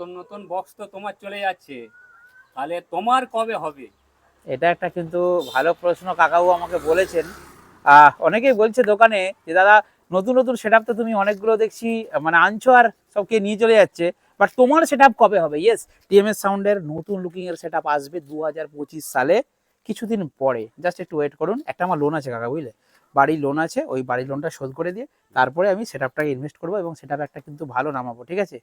নতুন নতুন বক্স তো তোমার চলে যাচ্ছে। তাহলে তোমার কবে হবে? এটা একটা কিন্তু ভালো প্রশ্ন কাকাবু আমাকে বলেছেন। অনেকেই বলছে দোকানে যে, দাদা, নতুন নতুন সেট তো তুমি অনেকগুলো দেখছি মানে আনছো আর সবকে নিয়ে চলে যাচ্ছে। বাট তোমার সেট কবে হবে? ইয়েস টিএমএস সাউন্ডের নতুন লুকিং এর সেট আসবে দু হাজার পঁচিশ সালে, কিছুদিন পরে। জাস্ট একটু ওয়েট করুন, একটা আমার লোন আছে কাকা, বুঝলে? বাড়ির লোন আছে ওই বাড়ির লোনটা শোধ করে দিয়ে তারপরে আমি সেট আপটাকে ইনভেস্ট করব এবং সেট একটা কিন্তু ভালো নামাবো ঠিক আছে?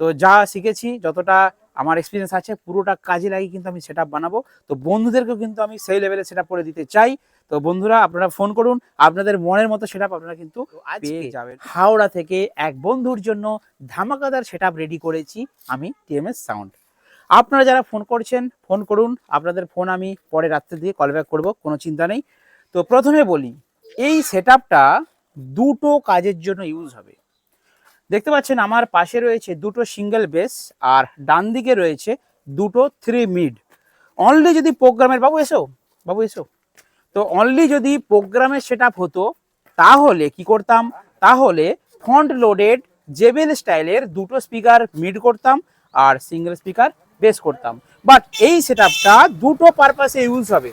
তো যা শিখেছি যতটা আমার এক্সপিরিয়েন্স আছে পুরোটা কাজে লাগিয়ে কিন্তু আমি সেট বানাবো। তো বন্ধুদেরকেও কিন্তু আমি সেই লেভেলে সেট করে দিতে চাই। তো বন্ধুরা আপনারা ফোন করুন আপনাদের মনের মতো সেট আপনারা কিন্তু পেয়ে যাবেন। হাওড়া থেকে এক বন্ধুর জন্য ধামাকাদার সেট রেডি করেছি আমি টিএমএস সাউন্ড আপনারা যারা ফোন করছেন ফোন করুন। আপনাদের ফোন আমি পরে রাত্রে দিয়ে কল ব্যাক করব কোনো চিন্তা নেই। তো প্রথমে বলি এই সেট দুটো কাজের জন্য ইউজ হবে। দেখতে পাচ্ছেন আমার পাশে রয়েছে দুটো সিঙ্গেল বেস আর ডান দিকে রয়েছে দুটো থ্রি মিড অনলি যদি প্রোগ্রামের বাবু এসো বাবু এসো। তো অনলি যদি প্রোগ্রামের সেট হতো, তাহলে কি করতাম? তাহলে ফ্রন্ট লোডেড জেবেল স্টাইলের দুটো স্পিকার মিড করতাম আর সিঙ্গেল স্পিকার বেস করতাম। বাট এই সেট দুটো পারপাসে ইউজ হবে।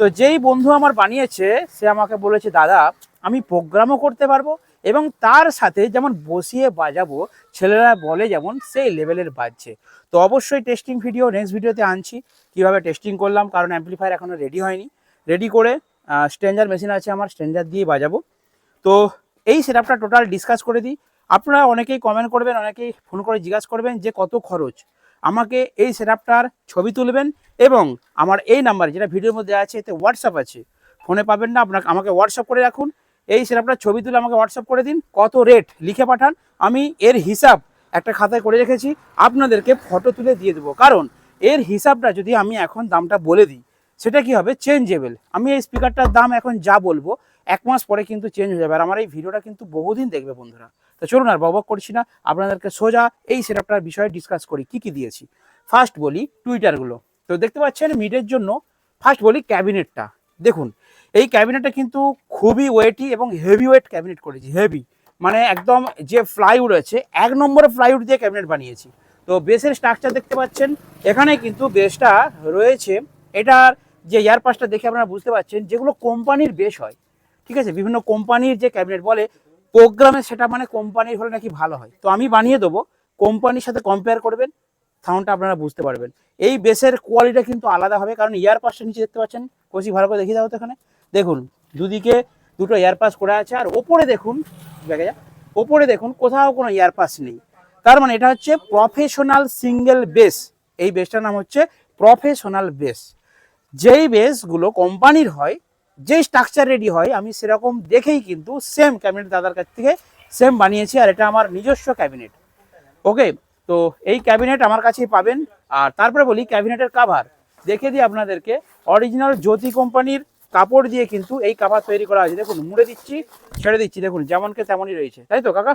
তো যেই বন্ধু আমার বানিয়েছে, সে আমাকে বলেছে, দাদা, আমি প্রোগ্রামও করতে পারব এবং তার সাথে যেমন বসিয়ে বাজাবো, ছেলেরা বলে যেমন সেই লেভেলের বাজছে। তো অবশ্যই টেস্টিং ভিডিও নেক্সট ভিডিওতে আনছি। কীভাবে টেস্টিং করলাম, কারণ অ্যাম্পলিফায়ার এখনও রেডি হয়নি। রেডি করে স্ট্রেঞ্জার মেশিন আছে আমার স্ট্রেঞ্জার দিয়ে বাজাবো। তো এই সেটআপটা টোটাল ডিসকাস করে দিই। আপনারা অনেকেই কমেন্ট করবেন, অনেকেই ফোন করে জিজ্ঞাসা করবেন যে কত খরচ। আমাকে এই সেটআপটার ছবি তুলবেন এবং আমার এই নাম্বার যেটা ভিডিওর মধ্যে আছে, এতে হোয়াটসঅ্যাপ আছে, ফোনে পাবেন না, আপনাকে, আমাকে হোয়াটসঅ্যাপ করে রাখুন। এই সেটআপটার ছবি তুলে আমাকে হোয়াটসঅ্যাপ করে দিন, কত রেট লিখে পাঠান। আমি এর হিসাব একটা খাতায় করে রেখেছি, আপনাদেরকে ফটো তুলে দিয়ে দেবো। কারণ এর হিসাবটা যদি আমি এখন দামটা বলে দিই সেটা কি হবে? চেঞ্জেবল আমি এই স্পিকারটার দাম এখন যা বলব, এক মাস পরে কিন্তু চেঞ্জ হয়ে যাবে। আর আমার এই ভিডিওটা কিন্তু বহুদিন দেখবে বন্ধুরা। তো চলুন আর বকবক করছি না। আপনাদেরকে সোজা এই সেটআপটার বিষয়ে ডিসকাস করি, কি কি দিয়েছি। ফার্স্ট বলি টুইটারগুলো তো দেখতে পাচ্ছেন মিডের জন্য ফার্স্ট বলি ক্যাবিনেটটা দেখুন, এই ক্যাবিনেটটা কিন্তু খুবই ওয়েটি এবং হেভি ওয়েট ক্যাবিনেট করেছি হেভি মানে একদম যে ফ্লাইউড আছে, এক নম্বরে ফ্লাইউড দিয়ে ক্যাবিনেট বানিয়েছি। তো বেসের স্ট্রাকচার দেখতে পাচ্ছেন, এখানে কিন্তু বেসটা রয়েছে, এটার যে ইয়ার পাসটা দেখে আপনারা বুঝতে পারছেন যেগুলো কোম্পানির বেস হয়, ঠিক আছে? বিভিন্ন কোম্পানির যে ক্যাবিনেট বলে প্রোগ্রামে সেটা মানে কোম্পানির হলে নাকি ভালো হয়। তো আমি বানিয়ে দেবো, কোম্পানির সাথে কম্পেয়ার করবেন সাউন্ডটা আপনারা বুঝতে পারবেন। এই বেসের কোয়ালিটি কিন্তু আলাদা হবে, কারণ ইয়ার পাসটা নিচে দেখতে পাচ্ছেন? কষি ভালো করে দেখিয়ে দাও তো এখানে। দেখুন, দুদিকে দুটো ইয়ারপাস করা আছে, আর ওপরে দেখুন, দেখা যায় ওপরে দেখুন, কোথাও কোনো ইয়ারপাস নেই। তার মানে এটা হচ্ছে প্রফেশনাল সিঙ্গেল বেস এই বেসটার নাম হচ্ছে প্রফেশনাল বেস যেই বেসগুলো কোম্পানির হয়, যেই স্ট্রাকচার রেডি হয়, আমি সেরকম দেখেই কিন্তু সেম ক্যাবিনেট দাদার কাছ থেকে সেম বানিয়েছি আর এটা আমার নিজস্ব ক্যাবিনেট ওকে তো এই ক্যাবিনেট আমার কাছেই পাবেন। আর তারপরে বলি ক্যাবিনেটের কাভার দেখে দিই আপনাদেরকে। অরিজিনাল জ্যোতি কোম্পানির কাপড় দিয়ে কিন্তু এই কাভার তৈরি করা হয়েছে। দেখুন, মুড়ে দিচ্ছি, ছেড়ে দিচ্ছি। দেখুন, যেমনকে তেমনই রয়েছে। তাই তো, কাকা?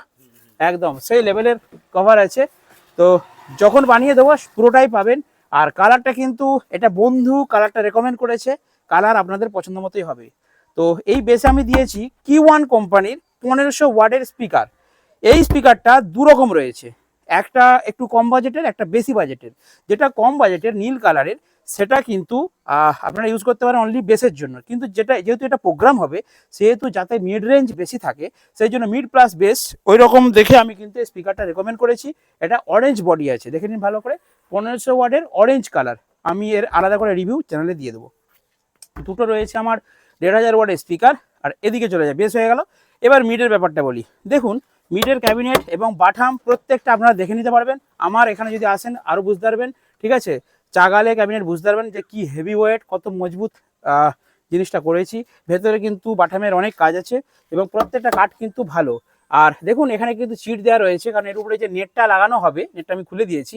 একদম, সেই লেভেলের কভার আছে। তো যখন বানিয়ে দেবো, পুরোটাই পাবেন। আর কালারটা কিন্তু এটা বন্ধু কালারটা রেকমেন্ড করেছে কালার আপনাদের পছন্দ মতোই হবে। তো এই বেসে আমি দিয়েছি কি ওয়ান কোম্পানির পনেরোশো ওয়ার্ডের স্পিকার এই স্পিকারটা দু রকম রয়েছে। একটা একটু কম বাজেটের একটা বেশি বাজেটের যেটা কম বাজেটের নীল কালারের সেটা কিন্তু আপনারা ইউজ করতে পারেন অনলি বেসের জন্য। কিন্তু যেটা, যেহেতু এটা প্রোগ্রাম হবে, সেহেতু যাতে মিড রেঞ্জ বেশি থাকে, সেই জন্য মিড প্লাস বেস ওই রকম দেখে আমি কিন্তু স্পিকারটা রেকমেন্ড করেছি। এটা অরেঞ্জ বডি আছে, দেখে নিন ভালো করে। পনেরোশো ওয়ার্ডের অরেঞ্জ কালার আমি এর আলাদা করে রিভিউ চ্যানেলে দিয়ে দেবো। দুটো রয়েছে আমার দেড় হাজার ওয়ার্ডের স্পিকার আর এদিকে চলে যায়, বেশ হয়ে গেল। এবার মিডের ব্যাপারটা বলি। দেখুন মিডের ক্যাবিনেট এবং বাটাম প্রত্যেকটা আপনারা দেখে নিতে পারবেন। আমার এখানে যদি আসেন আরও বুঝতে পারবেন, ঠিক আছে? চাগালে ক্যাবিনেট বুঝতে পারবেন যে কি হেভি ওয়েট কত মজবুত জিনিসটা করেছি। ভেতরে কিন্তু বাটামের অনেক কাজ আছে এবং প্রত্যেকটা কাঠ কিন্তু ভালো। আর দেখুন, এখানে কিন্তু চিট দেওয়া রয়েছে, কারণ এর উপরে যে নেটটা লাগানো হবে নেটটা আমি খুলে দিয়েছি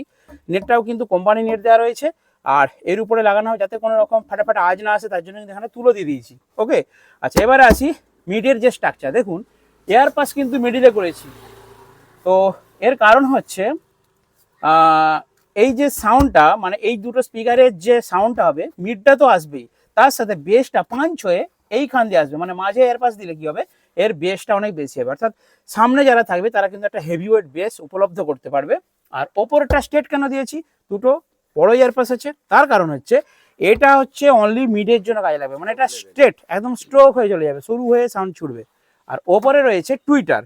নেটটাও কিন্তু কোম্পানি নেট দেওয়া রয়েছে, আর এর উপরে লাগানো হয় যাতে কোনো রকম ফাটাফাটা আজ না আসে, তার জন্য কিন্তু এখানে তুলো দিয়ে দিয়েছি ওকে আচ্ছা এবারে আসি মিডের যে স্ট্রাকচার দেখুন এয়ার পাস কিন্তু মিডিলে করেছি, তো এর কারণ হচ্ছে এই যে সাউন্ডটা মানে এই দুটো স্পিকারের যে সাউন্ডটা হবে মিডটা তো আসবেই, তার সাথে বেসটা পাঞ্চ হয়ে এইখান দিয়ে আসবে মানে মাঝে এয়ার পাস দিলে কি হবে? এর বেসটা অনেক বেশি হবে। অর্থাৎ সামনে যারা থাকবে, তারা কিন্তু একটা হেভি ওয়েট বেস উপলব্ধ করতে পারবে। আর ওপরটা স্টেট কেন দিয়েছি? দুটো বড় ইয়ারপাস আছে। তার কারণ হচ্ছে, এটা হচ্ছে অনলি মিডের জন্য কাজে লাগবে। মানে এটা স্ট্রেট একদম স্ট্রোক হয়ে চলে যাবে, শুরু হয়ে সাউন্ড ছুটবে। আর ওপরে রয়েছে টুইটার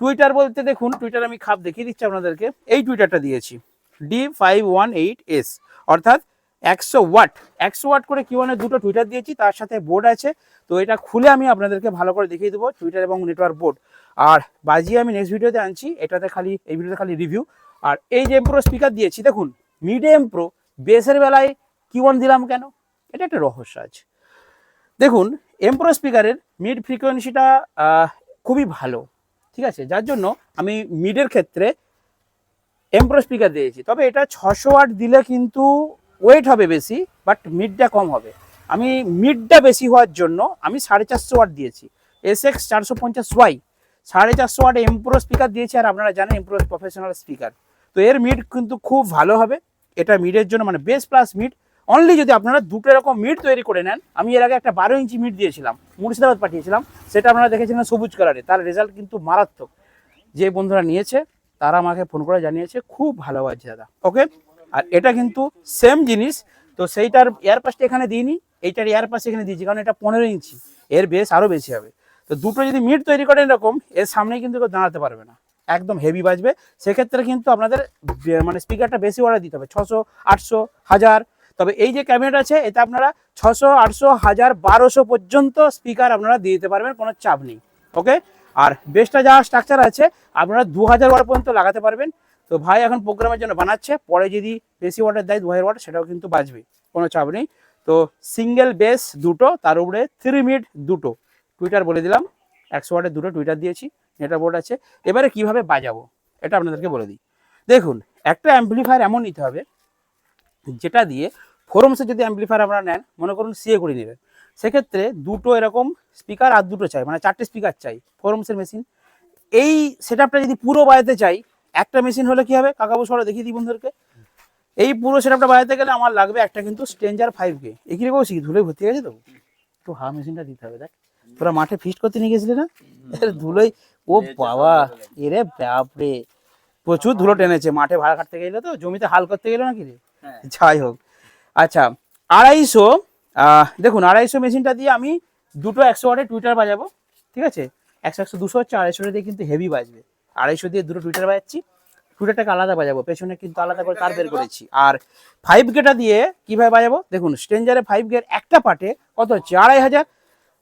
টুইটার বলতে দেখুন টুইটার আমি খাপ দেখিয়ে দিচ্ছি আপনাদেরকে। এই টুইটারটা দিয়েছি। D five one eight S অর্থাৎ একশো ওয়াট একশো ওয়াট করে কি মানে দুটো টুইটার দিয়েছি, তার সাথে বোর্ড আছে। তো এটা খুলে আমি আপনাদেরকে ভালো করে দেখিয়ে দেবো, টুইটার এবং নেটওয়ার্ক বোর্ড। আর বাজিয়ে আমি নেক্সট ভিডিওতে আনছি, এটাতে খালি, এই ভিডিওতে খালি রিভিউ আর এই যে এমপ্রো স্পিকার দিয়েছি, দেখুন মিড এমপ্রো বেসের বেলায় কি ওয়ান দিলাম কেন? এটা একটা রহস্য আছে দেখুন এমপ্রো স্পিকারের মিড ফ্রিকোয়েন্সিটা খুবই ভালো, ঠিক আছে? যার জন্য আমি মিডের ক্ষেত্রে এমপ্রো স্পিকার দিয়েছি। তবে এটা ছশো ওয়াট দিলে কিন্তু ওয়েট হবে বেশি বাট মিডটা কম হবে। আমি মিডটা বেশি হওয়ার জন্য আমি সাড়ে চারশো ওয়াট দিয়েছি। এস এক্স চারশো পঞ্চাশ ওয়াই সাড়ে চারশো ওয়াট এমপ্রো স্পিকার দিয়েছি, আর আপনারা জানেন এমপ্রো প্রফেশনাল স্পিকার তো এর মিড কিন্তু খুব ভালো হবে। এটা মিডের জন্য মানে বেস প্লাস মিড অনলি যদি আপনারা দুটো এরকম মিড তৈরি করে নেন, আমি এর আগে একটা বারো ইঞ্চি মিড দিয়েছিলাম, মুর্শিদাবাদ পাঠিয়েছিলাম। সেটা আপনারা দেখেছিলেন সবুজ কালারে তার রেজাল্ট কিন্তু মারাত্মক। যে বন্ধুরা নিয়েছে, তারা আমাকে ফোন করে জানিয়েছে, খুব ভালো আছে দাদা। ওকে আর এটা কিন্তু সেম জিনিস। তো সেইটার এয়ারপাসটা এখানে দিইনি, এইটার এয়ারপাস এখানে দিয়েছি, কারণ এটা পনেরো ইঞ্চি, এর বেস আরও বেশি হবে। তো দুটো যদি মিট তৈরি করেন এরকম, এর সামনে কিন্তু কেউ দাঁড়াতে পারবে না। একদম হেভি বাজবে। সেক্ষেত্রে কিন্তু আপনাদের মানে স্পিকারটা বেশি অর্ডার দিতে হবে, ছশো, আটশো, হাজার। তবে এই যে ক্যাবিনেট আছে, এতে আপনারা ছশো, আটশো, হাজার, বারোশো পর্যন্ত স্পিকার আপনারা দিয়ে দিতে পারবেন, কোনো চাপ নেই। ওকে আর বেসটা যা স্ট্রাকচার আছে, আপনারা দু হাজার পর্যন্ত লাগাতে পারবেন। তো ভাই এখন প্রোগ্রামের জন্য বানাচ্ছে, পরে যদি বেশি ওয়াটের দেয় দু হাজার ওয়াট সেটাও কিন্তু বাজবে কোনো চাপ নেই। তো সিঙ্গেল বেস দুটো, তার উপরে থ্রি মিড দুটো। টুইটার বলে দিলাম, একশো ওয়াটের দুটো টুইটার দিয়েছি, নেটার বোর্ড আছে। এবারে কীভাবে বাজাবো, এটা আপনাদেরকে বলে দিই। দেখুন, একটা অ্যাম্পলিফায়ার এমন নিতে হবে, যেটা দিয়ে ফোরমসে যদি অ্যাম্পলিফায়ার আপনারা নেন, মনে করুন সিএ করে নেবেন, সেক্ষেত্রে দুটো এরকম স্পিকার আর দুটো চাই মানে চারটে স্পিকার চাই ফোরমসের মেশিন এই সেট যদি পুরো বাজাতে চাই একটা মেশিন হলে কি হবে? কাকাবু সরা দেখিয়ে দিই বন্ধুদেরকে। এই পুরো সেট বাজাতে গেলে আমার লাগবে একটা কিন্তু স্ট্রেঞ্জার ফাইভ কে এখানে বলছি কি ধুলোয় ভর্তি গেছে তো? একটু হা মেশিনটা দিতে হবে দেখ। তোরা মাঠে ফিস্ট করতে নিয়ে গেছিলি না? ধুলোই ও বাবা এরে বাপরে। প্রচুর ধুলো টেনেছে মাঠে ভাড়া কাটতে গেলে তো জমিতে হাল করতে গেলে নাকি রে? যাই হোক। আচ্ছা আড়াইশো দেখুন আড়াইশো মেশিনটা দিয়ে আমি দুটো একশো ওয়াটের টুইটার বাজাবো ঠিক আছে? একশো একশো দুশো হচ্ছে আড়াইশো দিয়ে কিন্তু হেভি বাজবে। আড়াইশো দিয়ে দুটো টুইটার বাজাচ্ছি। টুইটারটাকে আলাদা বাজাবো, পেছনে কিন্তু আলাদা করে তার বের করেছি। আর ফাইভ গেটা দিয়ে কীভাবে বাজাবো? দেখুন স্ট্রেঞ্জারে ফাইভ গের একটা পার্টে কত হচ্ছে? আড়াই হাজার,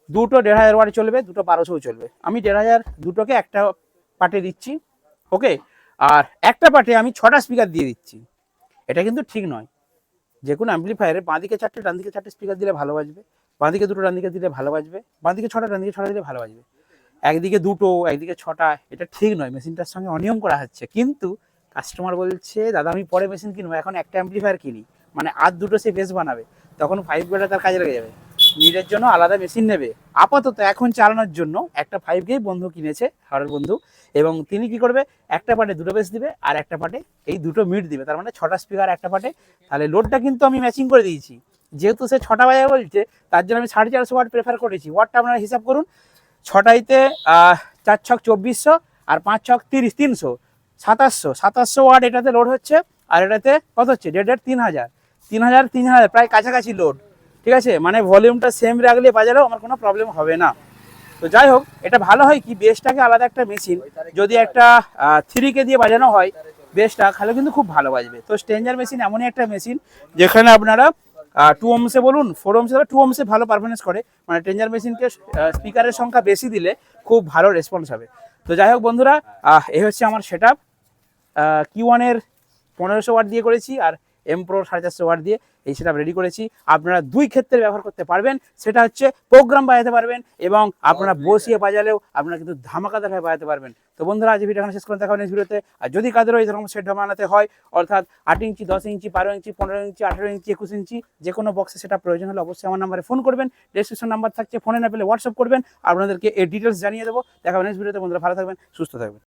দুটো দেড় হাজার ওয়াট চলবে, দুটো বারোশোও চলবে। আমি দেড় হাজার দুটোকে একটা পার্টে দিচ্ছি ওকে আর একটা পার্টে আমি ছটা স্পিকার দিয়ে দিচ্ছি। এটা কিন্তু ঠিক নয়। যে কোনো অ্যাম্পলিফায়ারে বাঁদিকে চারটে ডান দিকে চারটে স্পিকার দিলে ভালো বাজবে। বাঁদিকে দুটো ডান দিকে দিলে ভালো বাজবে। বাঁদিকে ছটা ডান দিকে ছটা দিলে ভালো বাজবে। একদিকে দুটো, একদিকে ছটা, এটা ঠিক নয়। মেশিনটার সঙ্গে অনিয়ম করা হচ্ছে। কিন্তু কাস্টমার বলছে, দাদা, আমি পরে মেশিন কিনবো, এখন একটা অ্যাম্পলিফায়ার কিনি। মানে আর দুটো সে বেস বানাবে। তখন ফাইভ গেটা তার কাজে লেগে যাবে। নিজের জন্য আলাদা মেশিন নেবে। আপাতত এখন চালানোর জন্য একটা ফাইভ গেই বন্ধু কিনেছে হারের বন্ধু। এবং তিনি কি করবে? একটা পার্টে দুটো বেস দিবে আর একটা পার্টে এই দুটো মিট দিবে। তার মানে ছটা স্পিকার একটা পার্টে তাহলে লোডটা কিন্তু আমি ম্যাচিং করে দিয়েছি। যেহেতু সে ছটা বাজে বলছে, তার জন্য আমি সাড়ে চারশো ওয়াট প্রেফার করেছি। ওয়াটটা আপনারা হিসাব করুন। ছটাইতে চার ছক চব্বিশশো আর পাঁচ ছক তিরিশ, তিনশো, সাতাশশো। সাতাশশো ওয়াট এটাতে লোড হচ্ছে, আর এটাতে কত হচ্ছে? দেড় দেড়, তিন হাজার। তিন হাজার তিন হাজার, প্রায় কাছাকাছি লোড ঠিক আছে? মানে ভলিউমটা সেম রাখলে বাজারেও আমার কোনো প্রবলেম হবে না। তো যাই হোক, এটা ভালো হয় কি? বেসটাকে আলাদা একটা মেশিন যদি একটা থ্রি কে দিয়ে বাজানো হয় বেসটা খালে কিন্তু খুব ভালো বাজবে। তো স্ট্রেঞ্জার মেশিন এমনই একটা মেশিন যেখানে আপনারা টু ওমসে বলুন ফোর ওমসে টু ওমসে ভালো পারফরমেন্স করে। মানে টেঞ্জার মেশিনকে স্পিকারের সংখ্যা বেশি দিলে খুব ভালো রেসপন্স হবে। তো যাই হোক বন্ধুরা এ হচ্ছে আমার সেট আপ কিউ ওয়ানের পনেরোশো ওয়াট দিয়ে করেছি, আর এম প্রো সাড়ে চারশো ওয়াট দিয়ে এই সেট রেডি করেছি। আপনারা দুই ক্ষেত্রে ব্যবহার করতে পারবেন। সেটা হচ্ছে প্রোগ্রাম বাজাতে পারবেন এবং আপনারা বসিয়ে বাজালেও আপনারা কিন্তু ধামাকাদারভাবে বাজাতে পারবেন। তো বন্ধুরা আজ ভিডিও শেষ করে দেখা নেক্সট ভিডিওতে। আর যদি কাদের এই ধরনের সেট বানাতে হয় অর্থাৎ আট ইঞ্চি দশ ইঞ্চি বারো ইঞ্চি পনেরো ইঞ্চি আঠেরো ইঞ্চি একুশ ইঞ্চি যে কোনো বক্সে সেটা প্রয়োজন হলে অবশ্যই আমার নাম্বারে ফোন করবেন। ডেসক্রিপশন নাম্বার থাকছে ফোনে না পেলে হোয়াটসঅ্যাপ করবেন। আপনাদেরকে এই ডিটেলস জানিয়ে দেবো। দেখা নেক্সট ভিডিওতে। বন্ধুরা ভালো থাকবেন সুস্থ থাকবেন।